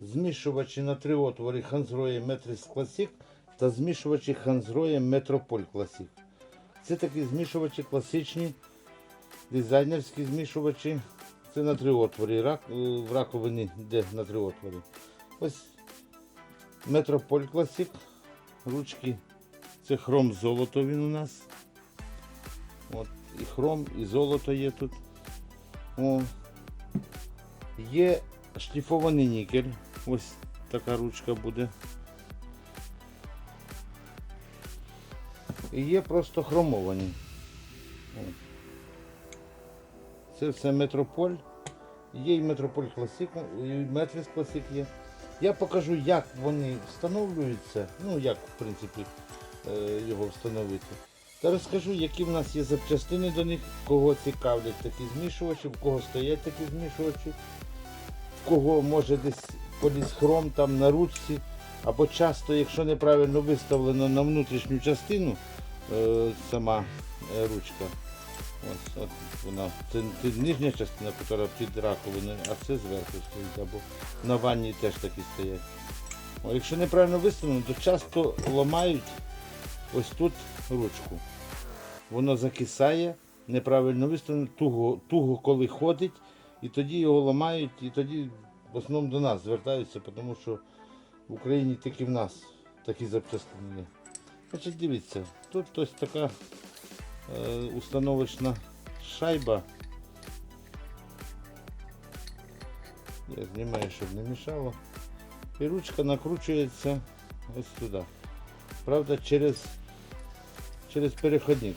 змішувачі на три отвори Ханзроє Метрис Класік та змішувачі Ханзроє Метрополь Класік. Це такі змішувачі класичні, дизайнерські змішувачі. Це на три отвори. Рак, е, в раковині де на три отвори. Ось Метрополь Класік. Ручки. Це хром золото він у нас. От, і хром, і золото є тут. О. Є шліфований нікель. Ось така ручка буде. І є просто хромовані. Це все метрополь. Є і метрополь класик, і метрис класик є. Я покажу, як вони встановлюються. Ну, як, в принципі, е, його встановити. Та розкажу, які в нас є запчастини до них, кого цікавлять такі змішувачі, в кого стоять такі змішувачі, в кого може десь поліз хром там на ручці, або часто, якщо неправильно виставлено на внутрішню частину е, сама е, ручка. Ось, от вона. Це, це нижня частина, яка під раковиною, а це зверху стоїть, або на ванні теж такі стоять. О, якщо неправильно виставлено, то часто ламають ось тут ручку. Воно закисає, неправильно виставлено, туго, туго коли ходить, і тоді його ламають, і тоді в основному до нас звертаються, тому що в Україні тільки в нас такі запчастини є. Значить, дивіться, тут ось така е, установочна шайба. Я знімаю, щоб не мішало. І ручка накручується ось туди. Правда, через, через переходник.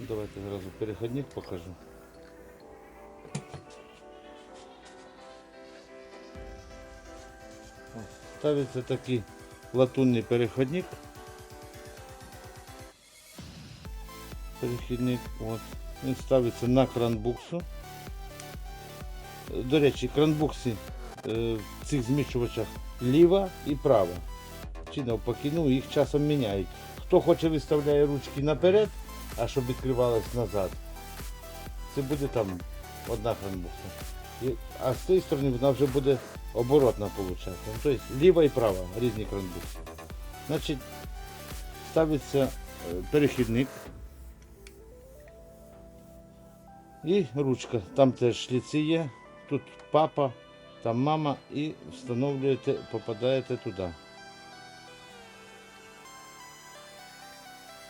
Давайте зразу переходник покажу. Ставиться такий латунний переходник. Перехідник. От. Він ставиться на кранбуксу. До речі, кранбукси е, в цих змішувачах ліва і права. Чи навпаки, ну їх часом міняють. Хто хоче виставляє ручки наперед, а щоб відкривалось назад. Це буде там одна кранбукса. А з цієї сторони вона вже буде оборотна виходить. Ну, тобто ліва і права різні кранбукси. Значить, ставиться е, перехідник. І ручка. Там теж шліці є. Тут папа, там мама і встановлюєте, попадаєте туди.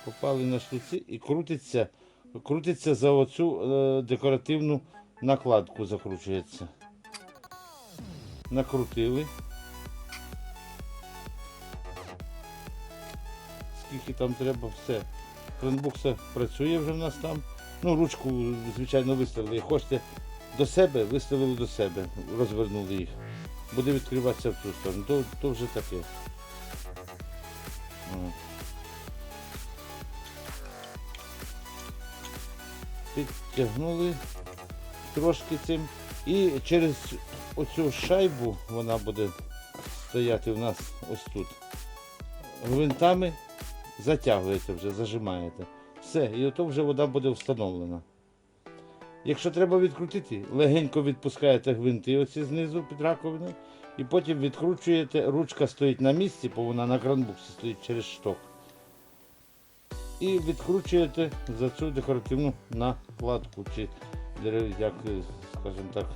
Попали на шліці і крутиться, крутиться за оцю е, декоративну накладку, закручується. Накрутили. Скільки там треба, все. Френбукса працює вже в нас там. Ну, ручку, звичайно, виставили. Хочете до себе, виставили до себе, розвернули їх. Буде відкриватися в цю сторону. То, то вже таке. Підтягнули трошки цим. І через оцю шайбу вона буде стояти у нас ось тут. Гвинтами затягуєте вже, зажимаєте. Все, і ото вже вода буде встановлена. Якщо треба відкрутити, легенько відпускаєте гвинти оці знизу під раковиною, і потім відкручуєте, ручка стоїть на місці, бо вона на кранбуксі стоїть через шток. І відкручуєте за цю декоративну накладку, чи як, е, скажімо так,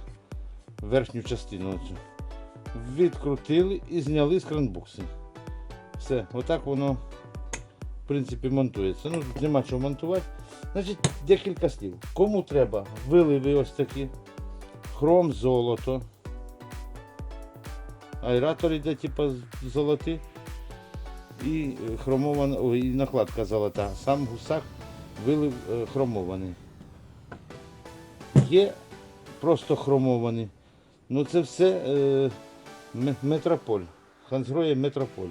верхню частину. Відкрутили і зняли з кранбукси. Все, отак воно в принципі монтується. Ну тут нема чого монтувати. Значить, декілька слів. Кому треба виливи ось такі, хром золото. Аератор йде, типу, золотий. І хромована, і накладка золота. Сам гусак вилив е, хромований. Є просто хромований. Ну це все е, метрополь. Ханзгроє метрополь.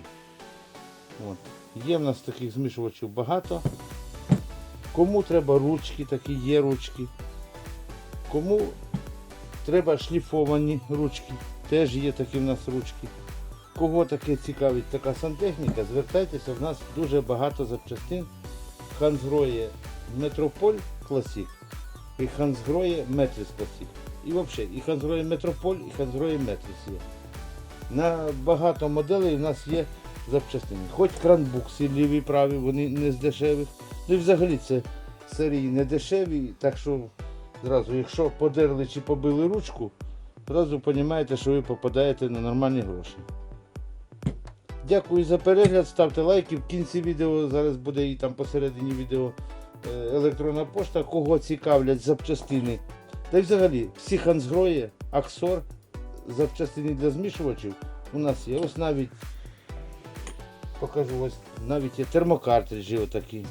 От. Є в нас таких змішувачів багато. Кому треба ручки, такі є ручки. Кому треба шліфовані ручки, теж є такі в нас ручки. Кого таке цікавить така сантехніка, звертайтеся, в нас дуже багато запчастин. Ханзгроє Метрополь Класік і Ханзгроє Метрис Класік. І взагалі, і Ханзгроє Метрополь, і Ханзгроє Метрис є. На багато моделей у нас є запчастини. Хоч кранбукси ліві і праві, вони не з дешевих. Ну і взагалі це серії не дешеві, так що зразу, якщо подерли чи побили ручку, зразу розумієте, що ви попадаєте на нормальні гроші. Дякую за перегляд, ставте лайки. В кінці відео зараз буде і там посередині відео електронна пошта, кого цікавлять запчастини. Та й взагалі, всі ханзгрої, аксор, запчастини для змішувачів у нас є. Ось навіть покажу ось навіть є термокартриджі отакі.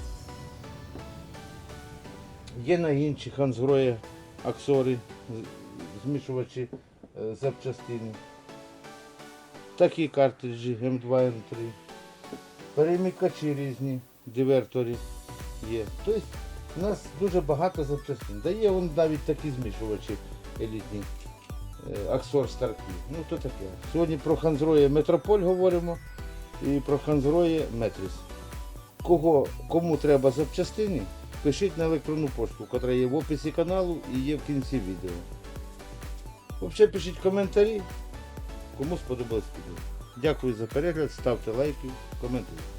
Є на інші ханзгрої, аксори, змішувачі е, запчастини. Такі картриджі М2, М3. Перемикачі різні, дивертори є. Тобто у нас дуже багато запчастин. Да є вон навіть такі змішувачі елітні. Е, Аксор Старкі. Ну то таке. Сьогодні про ханзроє Метрополь говоримо і про ханзроє Метріс. Кого, кому треба запчастини, пишіть на електронну пошту, яка є в описі каналу і є в кінці відео. Взагалі пишіть коментарі, кому сподобалось відео. Дякую за перегляд, ставте лайки, коментуйте.